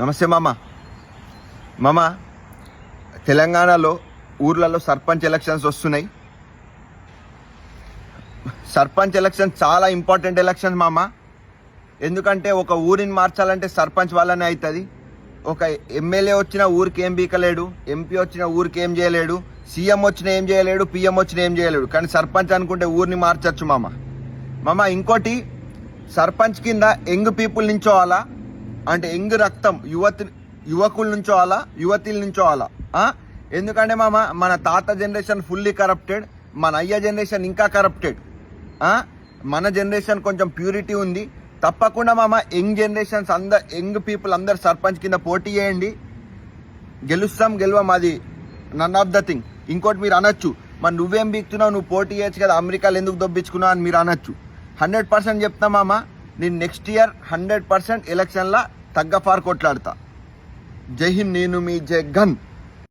నమస్తే మామ. మామ తెలంగాణలో ఊర్లలో సర్పంచ్ ఎలక్షన్స్ వస్తున్నాయి. సర్పంచ్ ఎలక్షన్ చాలా ఇంపార్టెంట్ ఎలక్షన్ మామ. ఎందుకంటే ఒక ఊరిని మార్చాలంటే సర్పంచ్ వల్లనే అవుతుంది ఒక ఎమ్మెల్యే వచ్చిన ఊరికి ఏం బీకలేడు ఎంపీ వచ్చిన ఊరికి ఏం చేయలేడు సీఎం వచ్చిన ఏం చేయలేడు పిఎం వచ్చిన ఏం చేయలేడు. కానీ సర్పంచ్ అనుకుంటే ఊరిని మార్చచ్చు మామ. మామ ఇంకోటి సర్పంచ్ కింద యంగ్ పీపుల్ నించోవాలా అంటే యంగ్ రక్తం యువతి యువకుల నుంచో అలా యువతీల నుంచో అలా ఎందుకంటే మామ మన తాత జనరేషన్ ఫుల్లీ కరప్టెడ్ మన అయ్య జనరేషన్ ఇంకా కరప్టెడ్ మన జనరేషన్ కొంచెం ప్యూరిటీ ఉంది. తప్పకుండా మామ యంగ్ జనరేషన్స్ అందరు యంగ్ పీపుల్ అందరు సర్పంచ్ కింద పోటీ చేయండి. గెలుస్తాం గెలవం అది. నన్ ఆఫ్ ద థింగ్ ఇంకోటి మీరు అనొచ్చు. మరి నువ్వేం బీక్తున్నావు? నువ్వు పోటీ చేయొచ్చు కదా అమెరికాలో ఎందుకు దొబ్బించుకున్నావు అని మీరు అనొచ్చు. హండ్రెడ్ పర్సెంట్ చెప్తామా నేను నెక్స్ట్ ఇయర్ హండ్రెడ్ పర్సెంట్ ఎలక్షన్లో తగ్గ ఫార్ కొట్లాడతా. జై హింద్ నేను మీ జగన్